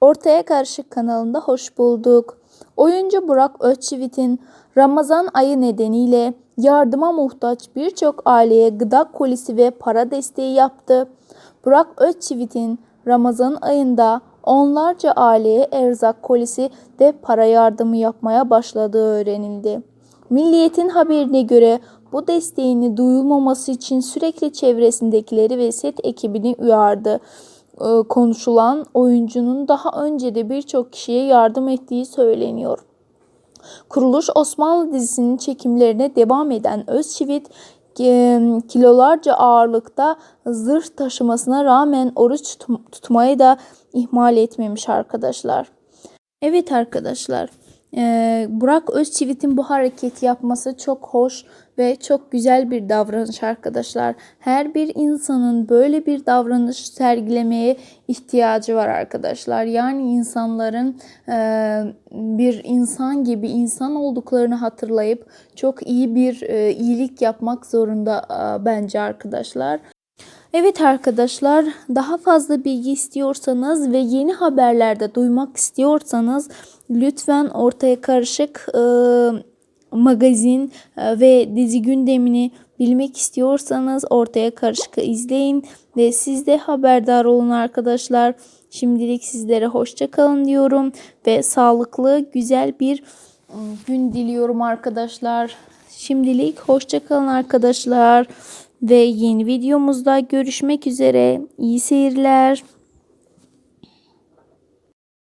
Ortaya Karışık kanalında hoş bulduk. Oyuncu Burak Özçivit'in Ramazan ayı nedeniyle yardıma muhtaç birçok aileye gıda kolisi ve para desteği yaptı. Burak Özçivit'in Ramazan ayında onlarca aileye erzak kolisi ve para yardımı yapmaya başladığı öğrenildi. Milliyetin haberine göre bu desteğini duyulmaması için sürekli çevresindekileri ve set ekibini uyardı. Ee, konuşulan oyuncunun daha önce de birçok kişiye yardım ettiği söyleniyor. Kuruluş Osmanlı dizisinin çekimlerine devam eden Özçivit e, kilolarca ağırlıkta zırh taşımasına rağmen oruç tutmayı da ihmal etmemiş arkadaşlar. Evet arkadaşlar. E, Burak Özçivit'in bu hareketi yapması çok hoş ve çok güzel bir davranış arkadaşlar. Her bir insanın böyle bir davranış sergilemeye ihtiyacı var arkadaşlar. Yani insanların e, bir insan gibi insan olduklarını hatırlayıp çok iyi bir e, iyilik yapmak zorunda bence arkadaşlar. Evet arkadaşlar daha fazla bilgi istiyorsanız ve yeni haberlerde duymak istiyorsanız lütfen ortaya karışık e, magazin e, ve dizi gündemini bilmek istiyorsanız ortaya karışık izleyin ve siz de haberdar olun arkadaşlar. Şimdilik sizlere hoşça kalın diyorum ve sağlıklı güzel bir ıı, gün diliyorum arkadaşlar. Şimdilik hoşça kalın arkadaşlar ve yeni videomuzda görüşmek üzere. İyi seyirler.